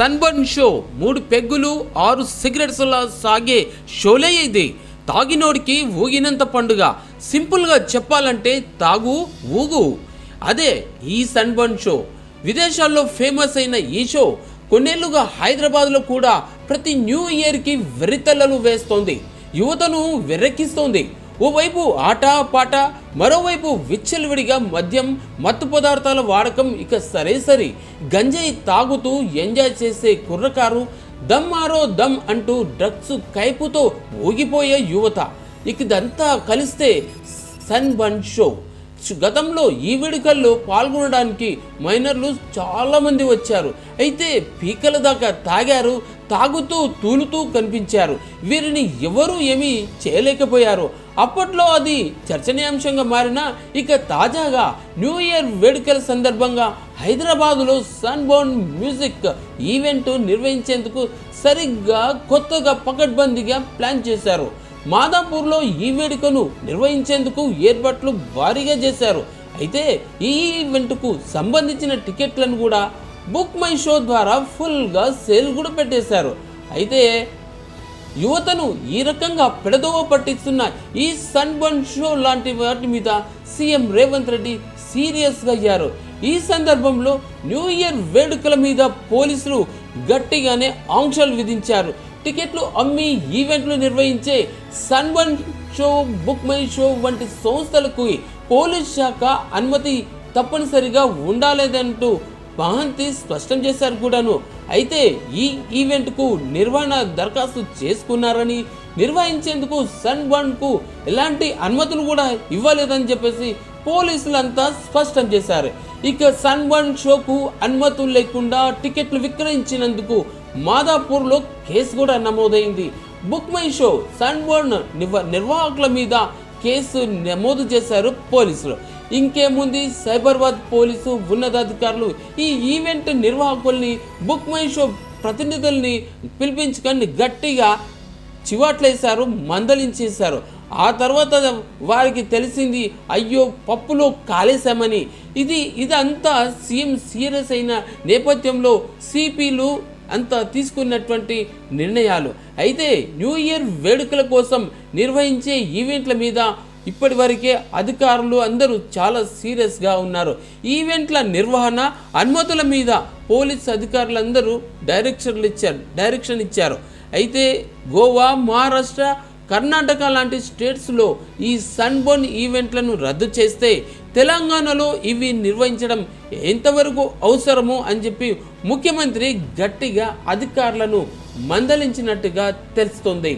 Sunburn show మూడు పెగ్గులు ఆరు సిగరెట్స్లా సాగే షోలే ఇది. తాగినోడికి ఊగినంత పండుగ. సింపుల్గా చెప్పాలంటే తాగు ఊగు. అదే ఈ సన్బర్న్ షో. విదేశాల్లో ఫేమస్ అయిన ఈ షో కొన్నేళ్ళుగా హైదరాబాద్లో కూడా ప్రతి న్యూ ఇయర్కి వెర్రితల్లలు వేస్తోంది. యువతను వెర్రెక్కిస్తోంది. ఓవైపు ఆట పాట మరోవైపు విచ్చలవిడిగా మద్యం మత్తు పదార్థాల వాడకం ఇక సరే సరి. గంజాయి తాగుతూ ఎంజాయ్ చేసే కుర్రకారు దమ్ ఆరో దమ్ అంటూ డ్రగ్స్ కైపుతో ఊగిపోయే యువత. ఇక ఇదంతా కలిస్తే సన్ బన్ షో. గతంలో ఈ వేడుకల్లో పాల్గొనడానికి మైనర్లు చాలామంది వచ్చారు. అయితే పీకల దాకా తాగారు తాగుతూ తూలుతూ కనిపించారు. వీరిని ఎవరూ ఏమీ చేయలేకపోయారు. అప్పట్లో అది చర్చనీయాంశంగా మారిన ఇక తాజాగా న్యూ ఇయర్ వేడుకల సందర్భంగా హైదరాబాదులో సన్బోర్న్ మ్యూజిక్ ఈవెంట్ నిర్వహించేందుకు సరిగ్గా కొత్తగా పకడ్బందీగా ప్లాన్ చేశారు. మాదాపూర్లో ఈ వేడుకను నిర్వహించేందుకు ఏర్పాట్లు భారీగా చేశారు. అయితే ఈ ఈవెంట్కు సంబంధించిన టికెట్లను కూడా బుక్ మై షో ద్వారా ఫుల్గా సేల్ కూడా పెట్టేశారు. అయితే యువతను ఈ రకంగా పెడదోవ పట్టిస్తున్న ఈ సన్బర్న్ షో లాంటి వాటి మీద సీఎం రేవంత్ రెడ్డి సీరియస్గా అయ్యారు. ఈ సందర్భంలో న్యూ ఇయర్ వేడుకల మీద పోలీసులు గట్టిగానే ఆంక్షలు విధించారు. టికెట్లు అమ్మి ఈవెంట్లు నిర్వహించే Sunburn show Book My Show వంటి సంస్థలకు పోలీస్ శాఖ అనుమతి తప్పనిసరిగా ఉండాలేదంటూ మహంతి స్పష్టం చేశారు కూడాను. అయితే ఈ ఈవెంట్కు నిర్వహణ దరఖాస్తు చేసుకున్నారని నిర్వహించేందుకు సన్కు ఎలాంటి అనుమతులు కూడా ఇవ్వలేదని చెప్పేసి పోలీసులంతా స్పష్టం చేశారు. ఇక సన్ వన్ షోకు అనుమతులు లేకుండా టికెట్లు విక్రయించినందుకు మాదాపూర్లో కేసు కూడా నమోదైంది. Book My Show sun one నిర్వాహకుల మీద కేసు నమోదు చేశారు పోలీసులు. ఇంకేముంది? సైబరాబాద్ పోలీసు ఉన్నతాధికారులు ఈ ఈవెంట్ నిర్వాహకుల్ని బుక్ మై షో ప్రతినిధుల్ని పిలిపించుకొని గట్టిగా చివాట్లేశారు మందలించేశారు. ఆ తర్వాత వారికి తెలిసింది అయ్యో పప్పులో కాలేశామని. ఇది ఇదంతా సీఎం సీరియస్ అయిన నేపథ్యంలో సిపిలు అంతా తీసుకున్నటువంటి నిర్ణయాలు. అయితే న్యూ ఇయర్ వేడుకల కోసం నిర్వహించే ఈవెంట్ల మీద ఇప్పటి వరకే అధికారులు అందరూ చాలా సీరియస్గా ఉన్నారు. ఈవెంట్ల నిర్వహణ అనుమతుల మీద పోలీస్ అధికారులందరూ డైరెక్షన్లు ఇచ్చారు డైరెక్షన్ ఇచ్చారు. అయితే గోవా మహారాష్ట్ర కర్ణాటక లాంటి స్టేట్స్లో ఈ సన్బోర్న్ ఈవెంట్లను రద్దు చేస్తే తెలంగాణలో ఇవి నిర్వహించడం ఎంతవరకు అవసరము అని చెప్పి ముఖ్యమంత్రి గట్టిగా అధికారులను మందలించినట్టుగా తెలుస్తోంది.